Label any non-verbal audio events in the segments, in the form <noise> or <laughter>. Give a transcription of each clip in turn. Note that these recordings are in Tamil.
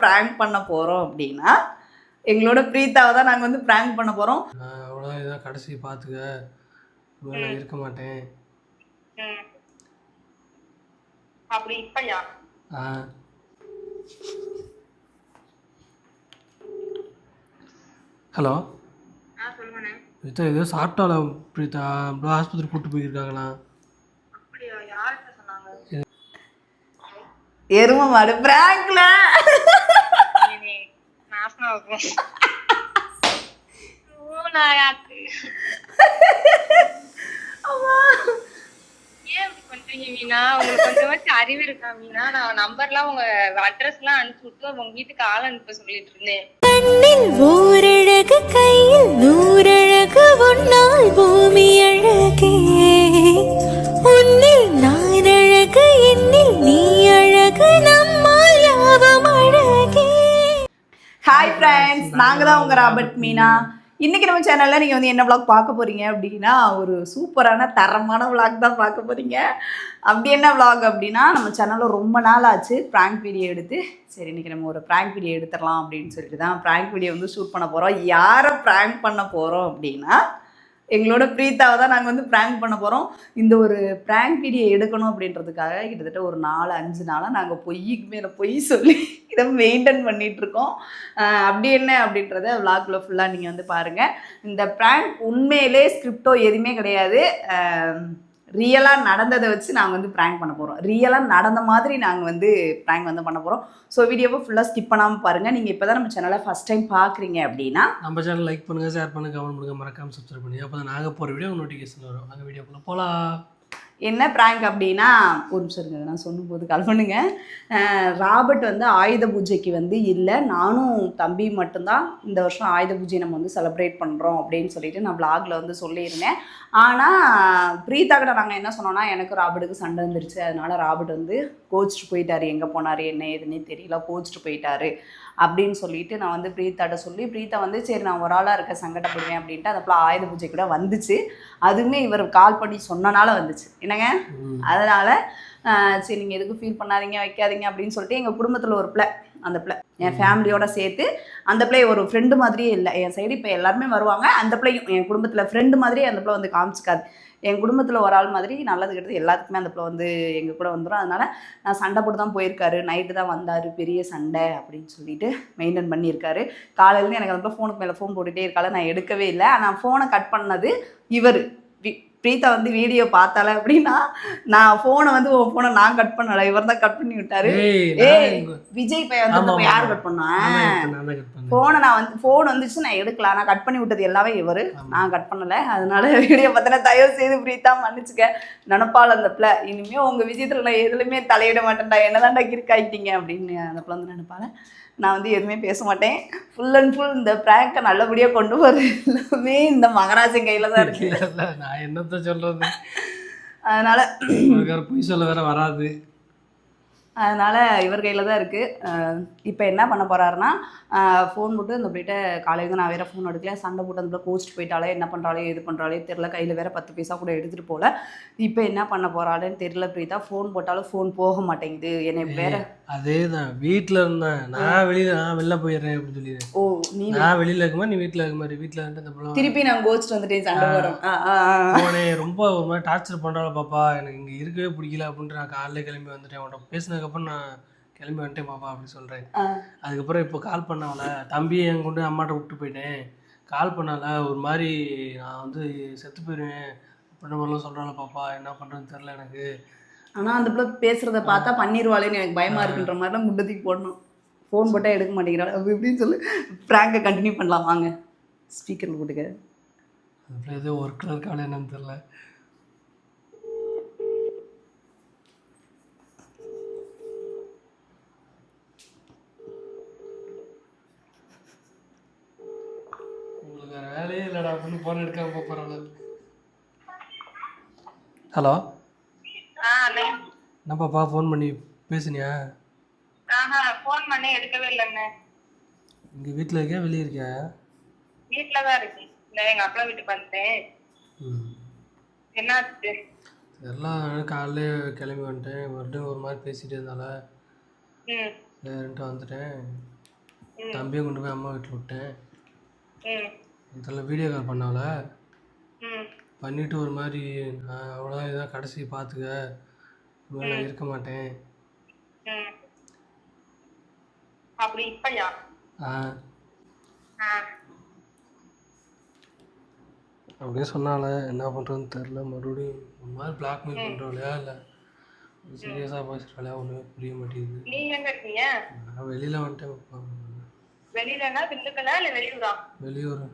ப்ராங்க் பண்ண போகிறோம் அப்படின்னா எங்களோட பிரீத்தாவை தான் நாங்கள் வந்து ப்ராங்க் பண்ண போகிறோம் நான் அவ்வளோதான் இதான் கடைசி பார்த்துக்க. இருக்க மாட்டேன். அப்படி இப்பயா? ஆ. ஹலோ? பிரீத்தா ஏதோ சாப்பிட்டால பிரீத்தா அப்புறம் ஆஸ்பத்திரி கூட்டு போயிருக்காங்களா அப்படியா யார்கிட்ட சொன்னாங்க எரும மாடு ப்ராங்க்ல. அறிவு இருக்கா மீனா? நான் நம்பர்லாம் உங்க அட்ரஸ் எல்லாம் அனுப்பிச்சு விட்டு உங்க வீட்டுக்கு ஆள் அனுப்ப சொல்லிட்டு இருந்தேன். கண்ணில் ஓரழகு கையில் நூறழகு உன்னால் பூமி அழகே ஹாய் ஃப்ரெண்ட்ஸ் நாங்கள் தான் உங்கள் ராபர்ட் மீனா. இன்னைக்கு நம்ம சேனலில் நீங்கள் வந்து என்ன vlog பார்க்க போகிறீங்க அப்படின்னா ஒரு சூப்பரான தரமான vlog தான் பார்க்க போகிறீங்க அப்படி என்ன vlog அப்படின்னா நம்ம சேனலில் ரொம்ப நாள் ஆச்சு ப்ராங்க் வீடியோ எடுத்து. சரி இன்னைக்கு நம்ம ஒரு ப்ராங்க் வீடியோ எடுத்துடலாம் அப்படின்னு சொல்லிட்டு தான் ப்ராங்க் வீடியோ வந்து ஷூட் பண்ண போகிறோம் யாரை ப்ராங்க் பண்ண போகிறோம் அப்படின்னா எங்களோட பிரீத்தாவை தான் நாங்கள் வந்து ப்ராங்க் பண்ண போகிறோம் இந்த ஒரு ப்ராங்க் வீடியோ எடுக்கணும் அப்படின்றதுக்காக கிட்டத்தட்ட ஒரு நாலு அஞ்சு நாளாக நாங்கள் பொய்க்கு மேலே பொய் சொல்லி இதை மெயின்டைன் பண்ணிகிட்ருக்கோம் அப்படி என்ன அப்படின்றத விளாக்ல ஃபுல்லாக நீங்கள் வந்து பாருங்கள் இந்த ப்ராங்க் உண்மையிலே ஸ்கிரிப்டோ எதுவுமே கிடையாது. ரியலாக நடந்ததை வச்சு நாங்கள் வந்து ப்ராங்க் பண்ண போகிறோம் ரியலாக நடந்த மாதிரி நாங்கள் வந்து ப்ராங்க் வந்து பண்ண போகிறோம் ஸோ வீடியோவை ஃபுல்லாக ஸ்கிப் பண்ணாமல் பாருங்கள் நீங்கள் இப்போ தான் நம்ம சேனலை ஃபஸ்ட் டைம் பார்க்குறீங்க அப்படின்னா நம்ம சேனல் லைக் பண்ணுங்கள் ஷேர் பண்ணுங்கள் கமெண்ட் பண்ணுங்கள் மறக்காமல் சப்ஸ்கிரைப் பண்ணுங்கள் அப்போ தான் நாங்கள் போகிற வீடியோ நோட்டிஃபிகேஷன் வரும். நாங்கள் வீடியோக்குள்ளே போகலாம் என்ன ப்ராங்க் அப்படின்னா ஒரு நிமிஷம் இருங்க நான் சொல்லும்போது கால் பண்ணுங்க. ராபர்ட் வந்து ஆயுத பூஜைக்கு வந்து இல்லை நானும் தம்பி மட்டும்தான் இந்த வருஷம் ஆயுத பூஜை நம்ம வந்து செலிப்ரேட் பண்ணுறோம் அப்படின்னு சொல்லிட்டு நான் பிளாகில் வந்து சொல்லியிருந்தேன். ஆனால் பிரீதா கிட்ட நாங்கள் என்ன சொன்னோம்னா எனக்கு ராபர்ட்டுக்கு சண்டை வந்துருச்சு அதனால ராபர்ட் வந்து கோச்சிட்டு போயிட்டாரு. எங்கே போனார்? என்ன ஏதுன்னே தெரியல. கோச்சிட்டு போயிட்டாரு. அப்படின்னு சொல்லிட்டு நான் வந்து பிரீத்தாட்ட சொல்லி பிரீத்தா வந்து சரி நான் ஒரு ஆளாக இருக்க சங்கடப்படுவேன் அப்படின்ட்டு அந்த பிள்ளை ஆயுத பூஜை கூட வந்துச்சு. அதுவுமே இவர் கால் பண்ணி சொன்னனால வந்துச்சு. என்னங்க. அதனால் சரி நீங்கள் எதுக்கும் ஃபீல் பண்ணாதீங்க வைக்காதீங்க அப்படின்னு சொல்லிட்டு எங்கள் குடும்பத்தில் ஒரு பிள்ளை அந்த பிள்ளை. என் ஃபேமிலியோட சேர்த்து அந்த பிள்ளை ஒரு ஃப்ரெண்டு மாதிரியே இல்லை. என் சைடு இப்போ எல்லாருமே வருவாங்க. அந்த பிள்ளையும் என் குடும்பத்தில் ஃப்ரெண்டு மாதிரியே அந்த பிள்ளை வந்து காமிச்சிக்காது. என் குடும்பத்தில் ஒரு ஆள் மாதிரி நல்லது கெட்டது எல்லாத்துக்குமே அந்த பிள்ளை வந்து எங்கள் கூட வந்துடும் அதனால் நான் சண்டை போட்டு தான் போயிருக்காரு. நைட்டு தான் வந்தார். பெரிய சண்டை அப்படின்னு சொல்லிட்டு மெயின்டைன் பண்ணியிருக்காரு. காலையிலேருந்து எனக்கு அந்த ஃபோனுக்கு மேலே ஃபோன் போட்டுகிட்டே இருக்கால. நான் எடுக்கவே இல்லை. ஆனால் ஃபோனை கட் பண்ணது இவர். பிரீதா வந்து வீடியோ பார்த்தால அப்படின்னா நான் ஃபோனை வந்து உன் ஃபோனை நான் கட் பண்ணல இவர் தான் கட் பண்ணி விட்டாரு. ஏய் விஜய் பையன் வந்து ஆமா. யார் கட் பண்ணேன். ஃபோனை நான் வந்து ஃபோன் வந்துச்சு நான் எடுக்கலாம் நான் கட் பண்ணி விட்டது எல்லாமே இவர். நான் கட் பண்ணல. அதனால வீடியோ பார்த்தினா தயவு செய்து பிரீத்தா மன்னிச்சுக்க. நினப்பால் அந்த பிள்ளை. இனிமே உங்க விஷயத்துல நான் எதுலையுமே தலையிட மாட்டேன்டா. என்னதான்டா கிறுக்காயிட்டீங்க அப்படின்னு அந்த பிள்ளை வந்து நினைப்பால நான் வந்து எதுவுமே பேச மாட்டேன். ஃபுல் அண்ட் ஃபுல் இந்த ப்ராங்கை நல்லபடியாக கொண்டு வர எல்லாமே இந்த மகராஜன் கையில் தான் இருக்கு. நான் என்னத்த சொல்றது? அதனால பொய் சொல்ல வேற வராது. அதனால் இவர் கையில் தான் இருக்குது இப்போ என்ன பண்ண போகிறாருன்னா ஃபோன் போட்டு இந்த போயிட்டு காலையில் நான் வேறு ஃபோன் எடுக்கல. சண்டை போட்டு அந்த கோச்சிட்டு போயிட்டாலே என்ன பண்ணுறாளே எது பண்ணுறாளே தெரில கையில் வேற பத்து பைசா கூட எடுத்துகிட்டு போகல. இப்போ என்ன பண்ண போகிறாளேன்னு தெரில பிரீதா ஃபோன் போட்டாலும் ஃபோன் போக மாட்டேங்குது. என்னை வேற அதே தான் வீட்டில் இருந்தேன். நான் வெளியில நான் வெளில போயிடுறேன் அப்படின்னு சொல்லிடுறேன் ஓ நீ நான் வெளியில இருக்க மாதிரி நீ வீட்டில் இருக்க மாதிரி வீட்டில் இருந்து அந்த திருப்பி நான் கோச்சிட்டு வந்துட்டேன் சண்டை வரும். போனே ரொம்ப ஒரு மாதிரி டார்ச்சர் பண்ணுறாள் பாப்பா. எனக்கு இங்கே இருக்கவே பிடிக்கல அப்படின்ட்டு நான் காலையில கிளம்பி வந்துட்டேன். உன்கிட்ட பேசினதுக்கப்புறம் நான் கிளம்பி வந்துட்டேன் பாப்பா அப்படின்னு சொல்கிறேன். அதுக்கப்புறம் இப்போ கால் பண்ணால தம்பியை என் கொண்டு அம்மாட்ட விட்டு போயிட்டேன். கால் பண்ணால. ஒரு மாதிரி நான் வந்து செத்து போயிடுவேன் அப்படின்ற மாதிரிலாம் சொல்கிறாள் பாப்பா. என்ன பண்ணுறதுன்னு தெரில எனக்கு. ஆனால் அந்த பிள்ளை பேசுகிறத பார்த்தா பண்ணிடுவாளேன்னு எனக்கு பயமாக இருக்குன்ற மாதிரிலாம் முண்டத்துக்கு போடணும். ஃபோன் போட்டால் எடுக்க மாட்டேங்கிறாள். அப்படி இப்படின்னு சொல்லி. ப்ராங்கை கண்டினியூ பண்ணலாம். வாங்க. ஸ்பீக்கரில் போட்டுக்க. அப்புறம் ஏதோ ஒர்க்கில் இருக்காள் என்னன்னு தெரில உங்களுக்கு வேறு வேலையே இல்லைடா. அப்படின்னு ஃபோன் எடுக்காம போகிறாள் ஹலோ என்னப்பாப்பா ஃபோன் பண்ணி பேசுனியா? ஆஹா ஃபோன் பண்ணி எடுக்கவே இல்லைண்ணே. இங்கே வீட்டில் இருக்கியா வெளியே இருக்கியா? வீட்டில தான் இருக்கேன். இந்த எங்க அப்பா வீட்டுக்கு வந்துட்டேன். ம். என்னாச்சு? எல்லாம் காலையிலே கிளம்பி வந்துட்டேன். மறுபடியும் ஒரு மாதிரி பேசிட்டு இருந்தால. ம். சரின்ட்டு வந்துட்டேன். தம்பியை கொண்டு போய் அம்மா வீட்டில் விட்டேன். ம். இதில் வீடியோ கால் பண்ணால. ம். பண்ணிவிட்டு ஒரு மாதிரி நான் அவ்வளோதான் இதான் கடைசி பார்த்துக்க. இனிமேல் நான் இருக்க மாட்டேன். அப்படி இப்பயா? ஆ. அப்படியே சொன்னால என்ன பண்ணுறதுன்னு தெரில மறுபடியும் ஒரு மாதிரி பிளாக்மெயில் பண்ணுறாளையா இல்லை. சீரியஸாக பேசுகிறாளையா ஒன்றுமே புரிய மாட்டேங்குது. நீங்க எங்க இருக்கீங்க? நான் வெளியில் வந்துட்டேன். வெளியிலனா திண்டுக்கலா இல்ல வெளியூரா? வெளியூர்.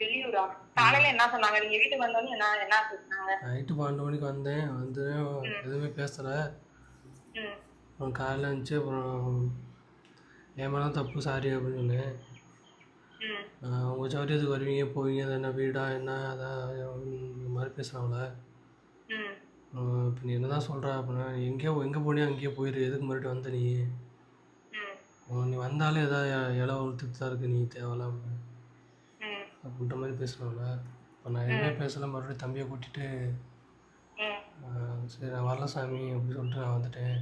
வெளியூரா? காலையில என்ன சொன்னாங்க? நீங்க வீட்டுக்கு வந்தோடனே என்ன என்ன பேசுனாங்க? நைட்டு பன்னெண்டு மணிக்கு வந்தேன். வந்து எதுவுமே பேசலை. அப்புறம் காலையில் இருந்துச்சு அப்புறம் என் மேலே தப்பு சாரி அப்படின்னு சொன்னேன். ம். ஆஹ் உங்க சௌரியத்துக்கு வருவீங்க? போவீங்க? அது என்ன வீடா? என்ன? அதான் இந்த மாதிரி பேசுகிறாங்கள இப்போ நீ என்ன தான் சொல்கிற அப்படின்னா நீ எங்கேயோ எங்கே போனியோ அங்கேயே போயிரு. எதுக்கு மறுபடியும் வந்த நீ? வந்தாலே ஏதாவது இலை வளர்த்துட்டு தான் இருக்கு. நீ தேவையில்லாம. ம் அப்படின்ற மாதிரி பேசுகிறாங்கள இப்போ நான் எதுவுமே பேசலை. மறுபடியும் தம்பியை கூட்டிட்டு சரி நான் வரல சாமி அப்படின்னு சொல்லிட்டு நான் வந்துட்டேன்.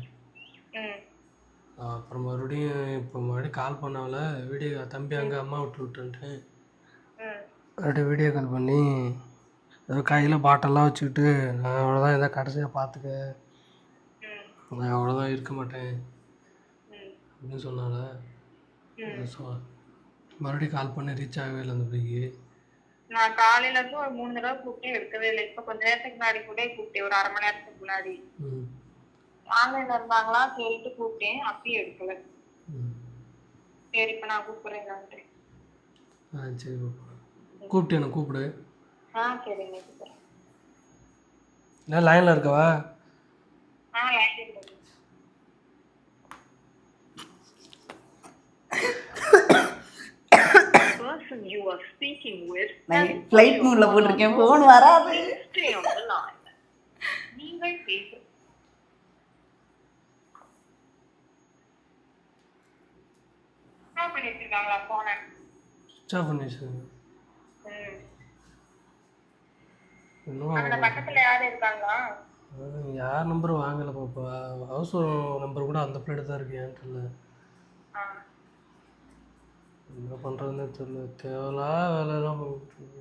அப்புறம் மறுபடியும் இப்போ மறுபடியும் கால் பண்ணால வீடியோ தம்பி அங்கே அம்மா விட்டு விட்டுன்ட்டேன். ம். மறுபடியும் வீடியோ கால் பண்ணி ஏதோ கையில் பாட்டெல்லாம் வச்சுக்கிட்டு நான் அவ்வளோதான் ஏதோ கடைசியாக பார்த்துக்க நான் அவ்வளோதான் இருக்க மாட்டேன். அப்படின்னு சொன்னால மறுபடியும் கால் பண்ணி ரீச் ஆகவே இல்லை அந்த பிள்ளைக்கு நான் காலையில இருந்து ஒரு மூணு தடவை கூப்பிட்டே எடுக்கவே இல்லை. இப்ப கொஞ்ச நேரத்துக்கு முன்னாடி கூட கூப்பிட்டேன் ஒரு அரை மணி நேரத்துக்கு முன்னாடி. ஆன்லைன்ல இருந்தாங்களா சொல்லிட்டு கூப்பிட்டேன். அப்பயும் எடுக்கல. சரி இப்ப நான் கூப்பிடுறேன் ஆ சரி கூப்பிட்டு எனக்கு கூப்பிடு. ஆ சரிங்க கூப்பிடுறேன். லைனில் இருக்கவா? ஆ லைன் இருக்கு person you are speaking with நான் ஃப்ளைட் மூடில் போட்டிருக்கேன் ஃபோன் வராது. stay on the line. நீங்கள் பேச. பண்ணி வச்சிருக்காங்களா போன யார் நம்பரும் வாங்கலை பாப்பா. ஹவுஸ் நம்பர் கூட அந்த பிளேட் தான் இருக்கு ஏன்னு தெரியல. என்ன பண்ணுறதுன்னு தெரியல தேவையில்லா வேலையெல்லாம் பண்ணிட்டு.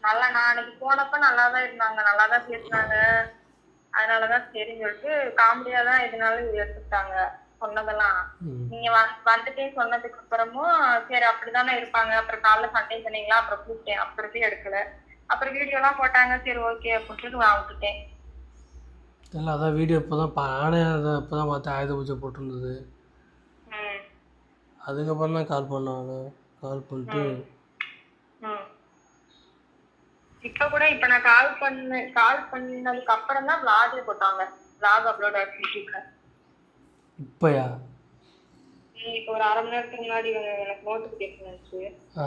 நல்லா நான் அன்னைக்கு போனப்ப நல்லா தான் இருந்தாங்க. நல்லா தான் பேசினாங்க. அதனாலதான் சரின்னு சொல்லிட்டு காமெடியா தான் எதுனாலும் எடுத்துக்கிட்டாங்க சொன்னதெல்லாம். நீங்க வந்து- வந்துட்டே சொன்னதுக்கு அப்புறமும் சரி அப்படிதானே இருப்பாங்க. அப்புறம் காலைல சண்டே சொன்னீங்களா? அப்புறம் கூப்பிட்டேன். அப்புறத்தையும் எடுக்கல. அப்புறம் வீடியோ எல்லாம் போட்டாங்க. சரி ஓகே அப்படின்னு நான் விட்டுட்டேன். இல்லை அதான் வீடியோ இப்போ தான் நானே அதை இப்போ தான் பார்த்தேன். ஆயுத பூஜை போட்டிருந்தது. அதுக்கப்புறம் தான் கால் பண்ணாங்க கால் பண்ணிட்டு இப்ப கூட இப்ப நான் கால் பண்ண கால் பண்ணதுக்கு அப்புறம் தான் vlog போட்டாங்க. Vlog அப்லோட் ஆச்சு இப்போயா? ம், இப்ப ஒரு அரை மணி நேரத்துக்கு முன்னாடி எனக்கு- எனக்கு நோட்டிபிகேஷன் வந்துச்சு. ஆ.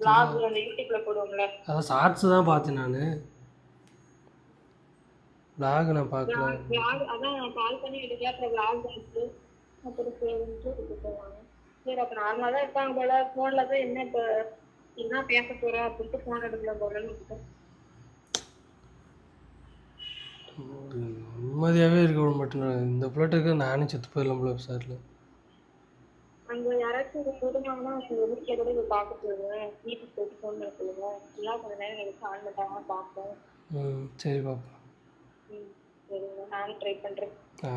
Vlog அந்த போடுவோம்ல. அதான் ஷார்ட்ஸ் தான் பார்த்தேன் நான். லாக் நான் பார்க்கல. Vlog அதான் நான் கால் பண்ணி எடுக்கல அப்புறம் vlog ஆச்சு அப்புறம் சரின்ட்டு விட்டுட்டாங்க சரி அப்ப நார்மலா தான் இருப்பாங்க போல. போன்ல தான் என்ன இப்ப என்ன பேச போறோம் அப்படின்ட்டு போன் எடுக்கல போலன்னு விட்டுட்டேன் நிம்மதியாகவே இருக்க விட மாட்டேன் இந்த பிள்ளைட்டுக்கு நானே செத்து போயிடலாம் போல சாரில். அங்க யாராச்சும் போதுமாங்கன்னா அவங்க வீட்டுல கூட போய் பார்க்க போடுவேன் வீட்டுக்கு போயிட்டு ஃபோன் பண்ண சொல்லுவேன் எல்லாம் கொஞ்ச நேரம் எடுத்து ஆன் பண்ணாங்க பார்ப்போம். ம் சரி பாப்பா ம் சரிங்க நானும் ட்ரை பண்றேன். ஆ.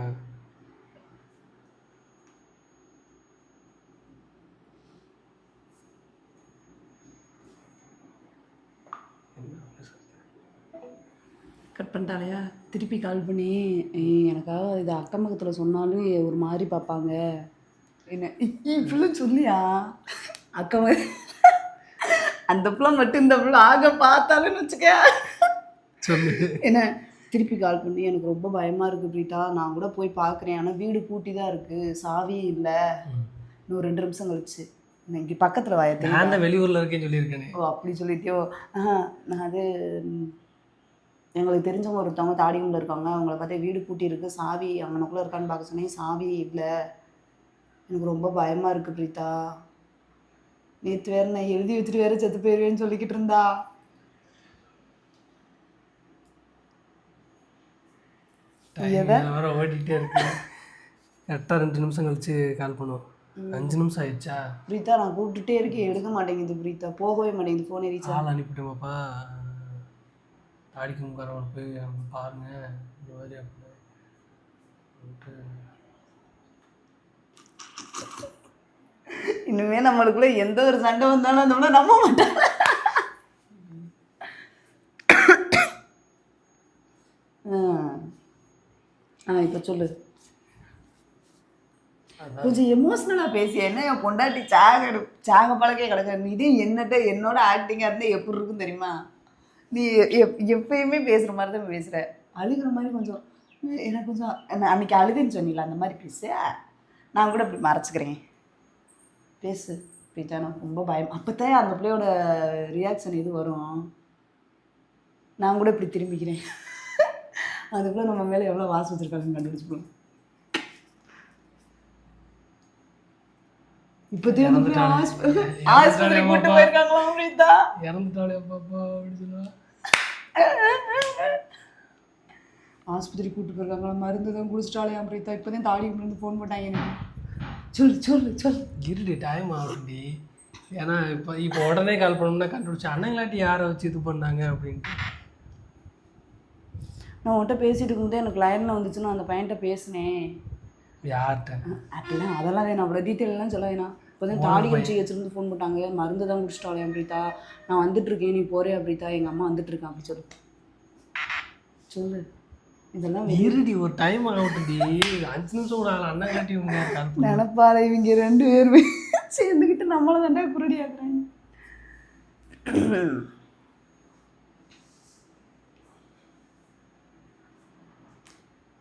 கட் பண்ணிட்டாலையா? திருப்பி கால் பண்ணி "ஏய், எனக்காக இது அக்கம் பக்கத்தில் சொன்னாலும் ஒரு மாதிரி பார்ப்பாங்க. என்ன இப்படி சொல்லியா? அக்கம் அந்த பிள்ளை மட்டும் இந்த பிள்ளை ஆக பார்த்தாலுன்னு வச்சுக்க. சொல்லு. என்ன திருப்பி கால் பண்ணி எனக்கு ரொம்ப பயமாக இருக்குது பிரீட்டா நான் கூட போய் பார்க்குறேன். ஆனால் வீடு பூட்டி தான் இருக்குது சாவியே இல்லை. இன்னும் ரெண்டு நிமிஷம் கழிச்சு. இங்கே பக்கத்தில் வாயத்தை நான் வெளியூரில் இருக்கேன்னு சொல்லியிருக்கேனே. ஓ அப்படி சொல்லிட்டியோ? நான் அது எங்களுக்கு தெரிஞ்சவங்க ஒருத்தவங்க தாடிகுண்டில் இருக்காங்க. அவங்கள பார்த்தா வீடு பூட்டி இருக்கு சாவி அவனுக்குள்ளே இருக்கான்னு பார்க்க சொன்னேன். சாவி இல்லை. எனக்கு ரொம்ப பயமாக இருக்குது பிரீதா நேற்று வேற நான் எழுதி வச்சுட்டு வேற செத்து போயிடுவேன்னு சொல்லிக்கிட்டு இருந்தா. ஓடிட்டே இருக்கு. கரெக்டாக ரெண்டு நிமிஷம் கழிச்சு கால் பண்ணுவோம். அஞ்சு நிமிஷம் ஆயிடுச்சா? பிரீத்தா நான் கூப்பிட்டுட்டே இருக்கேன். எடுக்க மாட்டேங்குது பிரீத்தா. போகவே மாட்டேங்குது. ஃபோன் ரீச் ஆள் அனுப்பிட்டேன் பாப்பா தாடிக்கு முக்காரவன் போய் அங்க பாருங்க இந்த மாதிரி அப்படின்னு சொல்லிட்டு. இனிமே நம்மளுக்குள்ள எந்த ஒரு சண்டை வந்தாலும் நம்மள நம்ப மாட்டாங்க. ஆ. இப்போ சொல்லு. கொஞ்சம் எமோஷ்னலாக பேசி. என்ன என் பொண்டாட்டி சாக சாக பழக்கே கிடக்க. இதே என்னட்ட என்னோட ஆக்டிங்காக இருந்தால் எப்படி இருக்கும் தெரியுமா? நீ எப் எப்பயுமே பேசுகிற மாதிரி தான் பேசுகிற அழுகிற மாதிரி கொஞ்சம் எனக்கு கொஞ்சம் அன்னைக்கு அழுதுன்னு சொன்னீங்களா அந்த மாதிரி பேசு. நான் கூட இப்படி மறைச்சிக்கிறேன். பேசு பிரீத்தா எனக்கு ரொம்ப பயம். அப்போ தான் அந்த பிள்ளையோட ரியாக்ஷன் இது வரும். நான் கூட இப்படி திரும்பிக்கிறேன். <laughs> அதுக்குள்ளே நம்ம மேலே எவ்வளோ வாசம் வச்சுருக்காங்கன்னு கண்டுபிடிச்சிப்போம் பிள்ளை ஆஸ்ப- ஆஸ்பத்திரி கூட்டு போயிருக்காங்களா பிரீத்தா இறந்துட்டாளே பாப்பா அப்படின்னு சொல்லுவா. ஆஸ்பத்திரி கூட்டு போயிருக்காங்களா மருந்து தான் குடிச்சிட்டாலே பிரீத்தா இப்போ தான் தாடி இருந்து ஃபோன் போட்டாங்க எனக்கு. சொல்லு சொல்லு சொல்லு. இருடி டைம் ஆகும்டி ஏன்னா இப்போ இப்போ உடனே கால் பண்ணோம்னா கண்டுபிடிச்சு அண்ணங்களாட்டி யாரை வச்சு இது பண்ணாங்க அப்படின்ட்டு. நான் உன்கிட்ட பேசிட்டு இருக்கும்போது எனக்கு லைனில் வந்துச்சுன்னா அந்த பையன்கிட்ட பேசினேன். யார்கிட்ட? அப்படிலாம் அதெல்லாம் வேணாம் அவ்வளோ டீட்டெயிலெலாம் சொல்ல வேணாம் இப்போ தான் தாடி குச்சி வச்சிருந்து ஃபோன் போட்டாங்க. மருந்து தான் குடிச்சிட்டாலே அப்படித்தா நான் வந்துட்டு இருக்கேன் நீ போறே அப்படித்தா எங்கள் அம்மா வந்துட்டு இருக்கேன் அப்படி சொல்லு. சொல்லு. இதெல்லாம் இருடி ஒரு டைம் ஆகட்டும்டி. அஞ்சு நிமிஷம் கூட கால் பண்ணி? நினப்பாரு இவங்க ரெண்டு பேருமே சேர்ந்துக்கிட்டு நம்மளை தாண்டா குருடி ஆக்குறாங்க.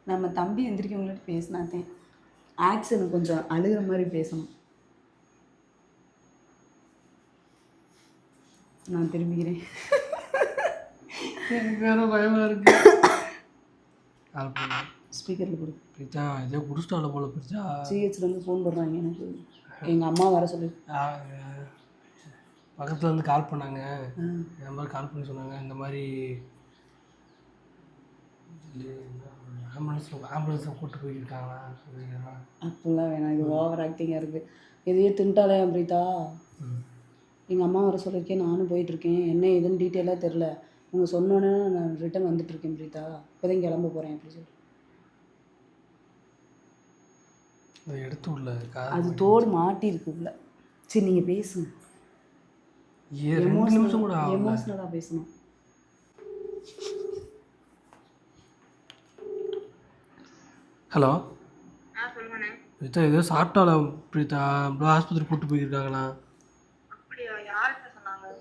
நம்ம தம்பி எந்திரிக்கவங்கள்ட்ட பேசினாத்தேன் ஆக்ஷன் கொஞ்சம் அழுகிற மாதிரி பேசணும். நான் திரும்பிக்கிறேன். எனக்கு வேற பயமா இருக்கு. கால் பண்ணு ஸ்பீக்கரில் கொடு பிரிச்சா இதே குடிச்சிட்டால போல பிரிச்சா. சிஹெச்லேருந்து ஃபோன் பண்ணுறாங்க எனக்கு எங்கள் அம்மா வர சொல்லு. பக்கத்துல இருந்து கால் பண்ணாங்க. இந்த மாதிரி கால் பண்ணி சொன்னாங்க. இந்த மாதிரி ஆம்புலன்ஸில் ஆம்புலன்ஸில் கூப்பிட்டு போயிருக்காங்களா? அப்படிலாம் வேணாம். இது ஓவர் ஆக்டிங்காக இருக்குது எதையே தின்ட்டாலே அம்ரிதா எங்கள் அம்மா வர சொல்லியிருக்கேன் நானும் போயிட்டுருக்கேன். என்ன ஏதுன்னு டீட்டெயிலாக தெரில உங்க சொன்னோன்னே நான் ரிட்டன் வந்துட்டுருக்கேன் பிரீதா இப்போதான் கிளம்ப போகிறேன் அப்படி சொல்லி. அதை எடுத்து உள்ள கா அது தோடு மாட்டி இருக்குல்ல சரி நீங்கள் பேசுங்க. நிமிஷம் கூட எமோஷ்னலாக பேசணும். ஹலோ? பிரீத்தா ஏதோ சாப்பிட்டால பிரீத்தா? அப்புறம் ஆஸ்பத்திரி கூப்பிட்டு போயிருக்காங்களா?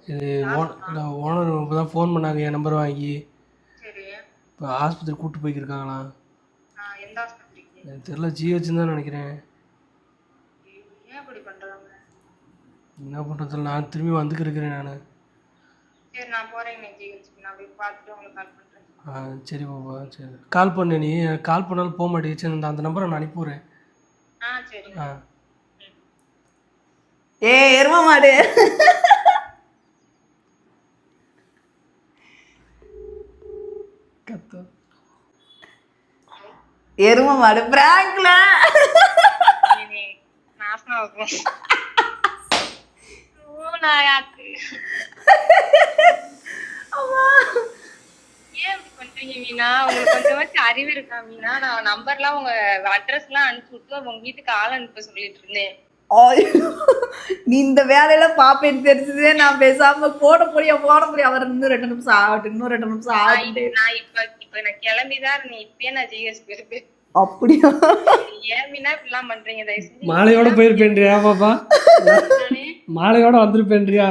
இது ஓன இல்லை ஓனர் இப்போ தான் ஃபோன் பண்ணாங்க என் நம்பர் வாங்கி. சரி. இப்போ ஆஸ்பத்திரி கூப்பிட்டு போயிருக்காங்களா ஆ எந்த ஆஸ்பத்திரிக்கு? எனக்கு தெரில ஜிஹெச்னு தான் நினைக்கிறேன். ஏன் இப்படி பண்றாங்க? என்ன பண்ணுறது நான் திரும்பி வந்துக்கு இருக்கிறேன் நான். சரி நான் போறேன் இன்னைக்கு ஜிஹெச்சுக்கு நான் போய் பார்த்துட்டு உங்களுக்கு கால் பண்றேன். ஆ சரி பாப்பா சரி. கால் பண்ணு நீ. கால் பண்ணாலும் போக மாட்டேங்குது. சரி அந்த அந்த நம்பரை நான் அனுப்பிவிட்றேன். ஆ சரி. ஆ. ஏ எரும மாடு கத்தா எரும மாடு பிராங்க்ல இனி நாசமா இருக்கும் ஓ நான் யாருக்கு ஏன் இப்படி பண்றீங்க மீனா? உங்களுக்கு கொஞ்சமாச்சும் அறிவு இருக்கா மீனா? நான் நம்பர்லாம் உங்க அட்ரஸ்லாம் அனுப்பிச்சு விட்டு உங்க வீட்டுக்கு ஆள் அனுப்ப சொல்லிட்டு இருந்தேன். நீ இந்த வேலையெல்லாம் பாப்பேன்னு தெரிஞ்சதே நான் பேசாம போட முடியா போட முடியும் அவர் இன்னும் ரெண்டு நிமிஷம் ஆகட்டும் இன்னும் ரெண்டு நிமிஷம் ஆகட்டும். நான் இப்ப இப்ப நான் கிளம்பிதான் இருந்தேன் இப்பயே நான் ஜிஎஸ் போயிருப்பேன். அப்படியா? ஏன் மீனா இப்படிலாம் பண்றீங்க தயவு செஞ்சு மாலையோட போயிருப்பேன்றியா பாப்பா? மாலையோட வந்திருப்பேன்றியா?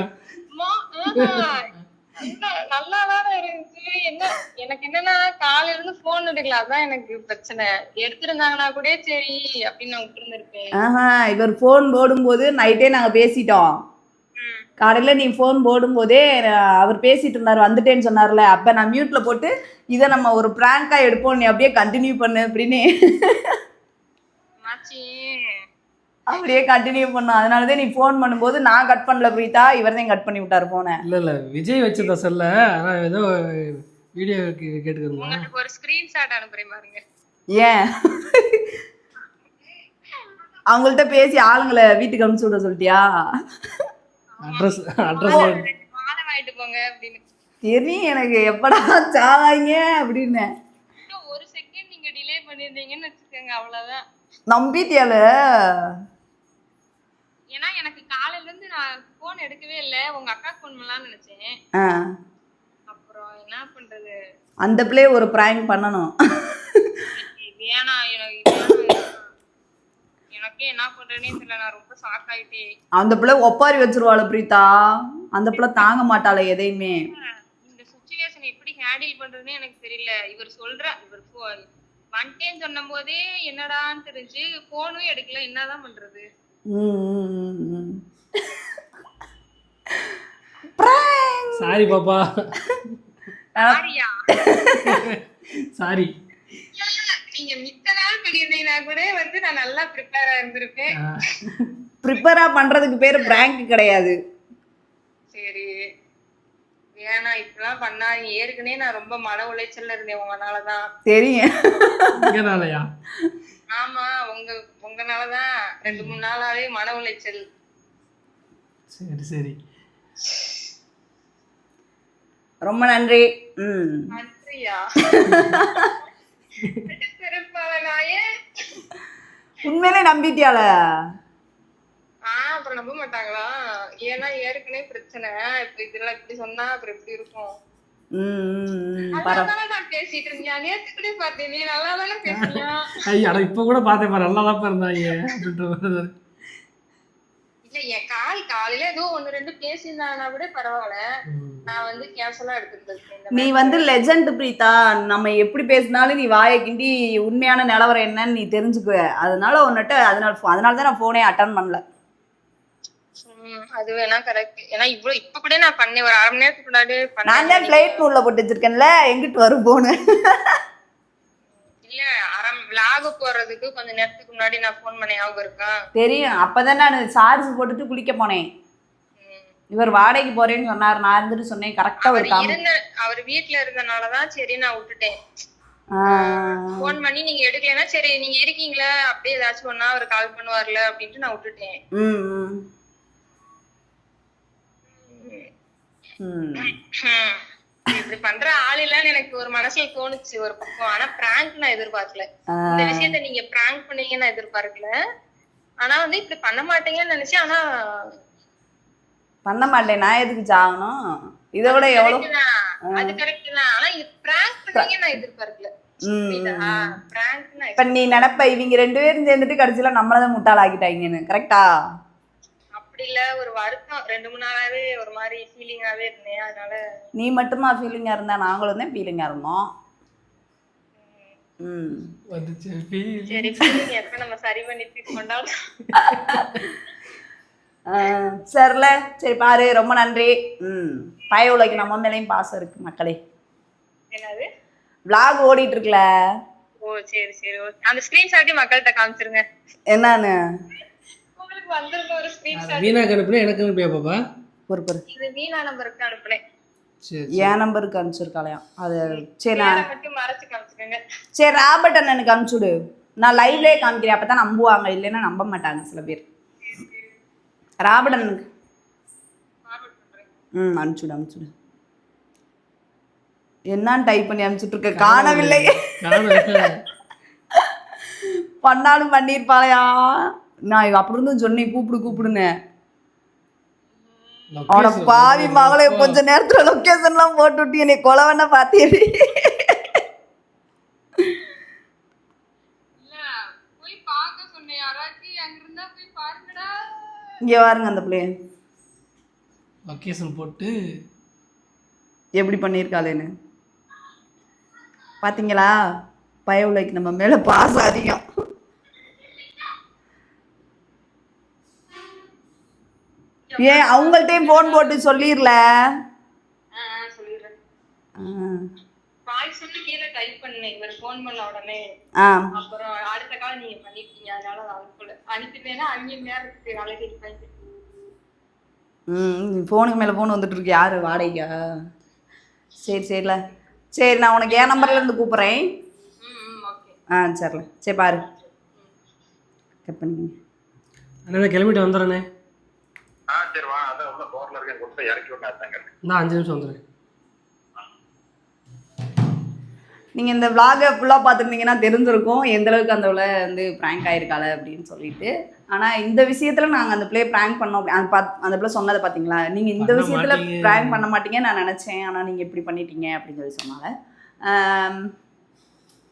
நல்லா- நல்லாதானே இருந்துச்சு. என்ன எனக்கு என்னன்னா காலையில இருந்து போன் எடுக்கல. அதான் எனக்கு பிரச்சனை. எடுத்திருந்தாங்கன்னா கூட சரி அப்படின்னு நான் விட்டுருந்துருப்பேன் ஆஹா இவர் ஃபோன் போடும்போது நைட்டே நாங்கள் பேசிட்டோம். காலையில் நீ ஃபோன் போடும்போதே அஹ், அவர் பேசிட்டு இருந்தார் வந்துட்டேன்னு சொன்னார்ல. அப்போ நான் மியூட்டில் போட்டு இதை நம்ம ஒரு ப்ராங்காக எடுப்போம் நீ அப்படியே கண்டினியூ பண்ணு அப்படின்னு. அப்படியே கண்டினியூ பண்ணோம். அதனால தான் நீ ஃபோன் பண்ணும்போது நான் கட் பண்ணல பிரீதா இவர் தான் கட் பண்ணி விட்டார் ஃபோனை இல்லை இல்லை விஜய் வச்சிருந்தா செல்ல ஆனால் ஏதோ வீடியோ கேட்டுக்கிறேன். உங்களுக்கு ஒரு ஸ்கிரீன்ஷாட் அனுப்புறேன் பாருங்க. ஏன்? அவங்கள்ட்ட பேசி ஆளுங்களை வீட்டுக்கு அனுப்பிச்சு விட சொல்லிட்டியா? அட்ரஸ் அட்ரஸ் மாலை வாங்கிட்டு போங்க அப்படின்னு. தெரியும் எனக்கு எப்படா சாவாங்க அப்படின்னு. ஒரு செகண்ட் நீங்க டிலே பண்ணிருந்தீங்கன்னு வச்சுக்கோங்க அவ்வளவுதான். நம்பிட்டியால ஏன்னா எனக்கு காலையில இருந்து நான் போன் எடுக்கவே இல்ல. உங்க அக்கா போன் பண்ணலாம்னு நினைச்சேன். அப்புறம் என்ன பண்றது? அந்த பிள்ளை ஒரு ப்ராங்க் பண்ணணும். வேணாம் எனக்கு. எனக்கே என்ன பண்றேனே தெரியல. நான் ரொம்ப ஷாக் ஆயிட்டேன் அந்த பிள்ளை ஒப்பாரி வச்சிருவாள் பிரீதா அந்த பிள்ளை தாங்க மாட்டாளே எதையுமே. இந்த சுச்சுவேஷன் எப்படி ஹேண்டில் பண்றதுன்னு எனக்கு தெரியல. இவர் சொல்ற இவர் வந்துட்டேன்னு சொன்ன போதே என்னடான்னு தெரிஞ்சு போனும் எடுக்கல. என்னதான் பண்றது. சாரி பாப்பா. சாரியா சாரி நீங்க மித்த நாள் பண்ணியிருந்தீங்கன்னா கூட வந்து நான் நல்லா ப்ரிப்பேரா இருந்திருப்பேன். ப்ரிப்பேரா பண்றதுக்கு பேரு பிராங்க் கிடையாது. சரி. வேணாம் இப்படிலாம் பண்ணா ஏற்கனவே நான் ரொம்ப மன உளைச்சல்ல இருந்தேன் உங்கனாலதான். தெரியும். ஆமா உங்க உங்கனாலதான். ரெண்டு மூணு நாளாவே மன உளைச்சல். சரி சரி. ரொம்ப நன்றி. ம். நன்றியா? <laughs> சிறப்பாக நாயே உண்மையிலே நம்பிட்டியால ஆஹ் அப்புறம் நம்ப மாட்டாங்களா? ஏன்னா ஏற்கனவே பிரச்சனை. இப்ப இதெல்லாம் இப்படி சொன்னா அப்புறம் எப்படி இருக்கும்? இப்போ கூட பார்த்தேன் பாரு. நல்லா தான் இருந்தாங்க அப்படின்ற இல்ல என் கால் காலையில ஏதோ ஒண்ணு ரெண்டு பேசியிருந்தாங்கன்னா கூட பரவாயில்ல. நான் வந்து கேஷுவலா எடுத்துருந்தேன் நீ வந்து லெஜண்ட் பிரீதா நம்ம எப்படி பேசினாலும் நீ வாயை கிண்டி உண்மையான நிலவரம் என்னன்னு நீ தெரிஞ்சுக்குவ. அதனால உன்னிட்ட அதனால அதனால தான் நான் ஃபோனே அட்டன் பண்ணல. அது வேணா கரெக்ட் ஏன்னா இவ்வளவு இப்ப கூட நான் பண்ணேன். ஒரு அரை மணி நேரத்துக்கு முன்னாடி நான் தான் ஃப்ளைட் மூடில் போட்டு வச்சிருக்கேன்ல. எங்கிட்டு வரும் போனு இல்ல விலாக போறதுக்கு கொஞ்ச நேரத்துக்கு முன்னாடி நான் ஃபோன் பண்ண ஞாபகம் இருக்கா? தெரியும். அப்பதான் நான் சார்ஜ் போட்டுட்டு குளிக்க போனேன். இவர் வாடகைக்கு போறேன்னு சொன்னார். நான் இருந்துட்டு சொன்னேன். கரெக்டா ஒரு இருந்த அவர் வீட்ல இருந்தனாலதான் சரி நான் விட்டுட்டேன். ஆ, ஃபோன் பண்ணி நீங்க எடுக்கலைன்னா சரி நீங்க இருக்கீங்களா? அப்படியே ஏதாச்சும் ஒன்னா அவர் கால் பண்ணுவார்ல அப்படின்ட்டு நான் விட்டுட்டேன். ம், ம். இப்படி பண்ற ஆள் இல்லன்னு எனக்கு ஒரு மனசுல தோணுச்சு ஒரு பக்கம். ஆனா பிராங்க் நான் எதிர்பார்க்கல. இந்த விஷயத்த நீங்க பிராங்க் பண்ணீங்கன்னு நான் எதிர்பார்க்கல. ஆனா வந்து இப்படி பண்ண மாட்டீங்கன்னு நினைச்சேன் ஆனா பண்ண மாட்டேன். நான் எதுக்கு சாகணும் இதை விட எவ்வளோ correct தான். அது கரெக்ட் தான். ஆனா இது பிராங்க் பண்ணீங்க நான் எதிர்பார்க்கல. இப்ப நீ நினைப்ப இவங்க ரெண்டு பேரும் சேர்ந்துட்டு கடைசியில நம்மளதான் முட்டாள் ஆக்கிட்டாங்கன்னு கரெக்டா அப்படி இல்ல ஒரு வருத்தம். ரெண்டு மூணு நாளாவே ஒரு மாதிரி ஃபீலிங்காவே இருந்தேன். அதனால நீ மட்டுமா ஃபீலிங்கா இருந்தா நாங்களும் தான் ஃபீலிங்கா இருந்தோம். ம். சரி feeling எப்ப நம்ம சரி பண்ணி கொண்டாடும் ஆ, சரில. சரி பாரு ரொம்ப நன்றி. ம். பய உலகி நம்ம மேலேயும் பாசம் இருக்கு மக்களே. என்னது? Vlog ஓடிட்டு இருக்குல்ல. ஓ சரி சரி. ஓகே அந்த ஸ்கிரீன்ஷாட்டே மக்கள்கிட்ட காமிச்சிருங்க. என்னன்னு? உங்களுக்கு வந்திருக்க ஒரு ஸ்கிரீன்ஷாட் வீணாக்கு அனுப்புனா எனக்கு அனுப்பியா பாப்பா? ஒரு பொறு. இது வீணா நம்பருக்கு அனுப்புனேன். சரி என் நம்பருக்கு அனுப்பிச்சிருக்காளையாம் அது சரி நான் மட்டும் மறைச்சு காமிச்சிருங்க சரி ராபர்ட் அண்ணனுக்கு அனுப்பிச்சுடு நான் லைவ்லேயே காமிக்கிறேன் அப்போ தான் நம்புவாங்க. இல்லைன்னா நம்ப மாட்டாங்க சில பேர். ராபர்ட் அண்ணனுக்கு. ம் அனுப்பிச்சுடு அனுப்பிச்சுடு என்னன்னு டைப் பண்ணி அனுப்பிச்சுட்டு இருக்க காணவில்லை. காணோம். பண்ணாலும் பண்ணியிருப்பாளையா? நான் அப்படி இருந்தும் சொன்னேன் கூப்பிடு கூப்பிடுன்னு. அவனை பாவி மகளே கொஞ்ச நேரத்துல லொக்கேஷன்லாம் போட்டு விட்டு என்னை கொலவன இருந்தா பாருங்கடா. இங்க பாருங்க அந்த பிள்ளைய. லொக்கேஷன் போட்டு எப்படி பண்ணியிருக்காளேன்னு பாத்தீங்களா? பயவுலைக்கு நம்ம மேல பாசம் அதிகம் ஏன் அவங்கள்ட்டையும் ஃபோன் போட்டு சொல்லிடல ஆ ஆ, சொல்லிடுறேன் ஆ. வாய்ஸ் வந்து கீழே டைப் பண்ணேன் இவர் ஃபோன் பண்ண உடனே ஆ அப்புறம் அடுத்த காலம் நீங்க பண்ணிருக்கீங்க அதனால நான் அனுப்பல அனுப்பிட்டேன்னா அஞ்சு நேரத்துக்கு நாளைக்கு இருப்பேன் ம் ஃபோனுக்கு மேலே ஃபோன் வந்துட்டு இருக்கு யாரு? வாடகைக்கா? சரி சரில. சரி நான் உனக்கு என் நம்பர்ல இருந்து கூப்பிட்றேன். ம் ம் ஓகே ஆ சரில. சரி பாரு. கட் பண்ணிக்கங்க. கிளம்பிட்டு வந்துடுறேண்ணே. ஆ சரி வா அதான் உள்ள போர்ல இருக்கேன் கொடுத்து இறக்கி விட்டு அதாங்க இந்த அஞ்சு நிமிஷம் வந்துடுறேன் நீங்கள் இந்த vlog-அ ஃபுல்லாக பார்த்துருந்தீங்கன்னா தெரிஞ்சிருக்கும் எந்த அளவுக்கு அந்த உள்ள வந்து ப்ராங்க் ஆயிருக்காள அப்படின்னு சொல்லிட்டு. ஆனால் இந்த விஷயத்தில் நாங்கள் அந்த பிளே ப்ராங்க் பண்ணோம் அப்படி- அந்த பாத் அந்த பிள்ளை சொன்னதை பார்த்தீங்களா நீங்கள் இந்த பண்ண விஷயத்தில் மாட்டீங்க. ப்ராங்க் பண்ண மாட்டீங்கன்னு நான் நினச்சேன். ஆனால் நீங்கள் இப்படி பண்ணிட்டீங்க அப்படின்னு சொல்லி. அதான்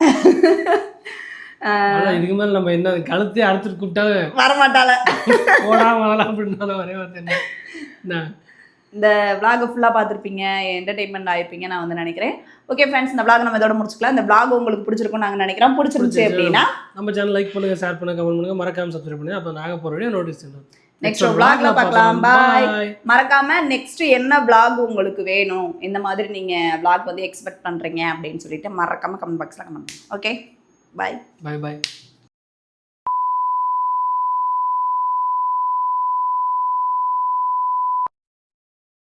<laughs> இதுக்கு மேல நம்ம என்ன கழுத்தே அறுத்துட்டு கூப்பிட்டாவே வரமாட்டாள. போடா வரலாம் அப்படின்னாலும் வரே வந்து என்ன? என்ன? இந்த vlog ஃபுல்லாக பார்த்துருப்பீங்க என்டர்டெயின்மெண்ட் ஆயிருப்பீங்க நான் வந்து நினைக்கிறேன். ஓகே ஃப்ரெண்ட்ஸ் இந்த vlog நம்ம இதோட முடிச்சுக்கலாம். இந்த vlog உங்களுக்கு பிடிச்சிருக்கும் நாங்கள் நினைக்கிறோம். பிடிச்சிருந்துச்சு. அப்படின்னா நம்ம சேனல் லைக் பண்ணுங்க ஷேர் பண்ணுங்க கமெண்ட் பண்ணுங்க. மறக்காம சப்ஸ்கிரைப் பண்ணுங்க. அப்போ நாங்கள் போகிற நோட்டீஸ் நெக்ஸ்ட் vlogல பார்க்கலாம். பாய் மறக்காம நெக்ஸ்ட் என்ன vlog உங்களுக்கு வேணும்? இந்த மாதிரி நீங்க vlog வந்து எக்ஸ்பெக்ட் பண்றீங்க அப்படின்னு சொல்லிட்டு மறக்காம கமெண்ட் பாக்ஸ்ல கமெண்ட் ஓகே பாய் பாய் பாய்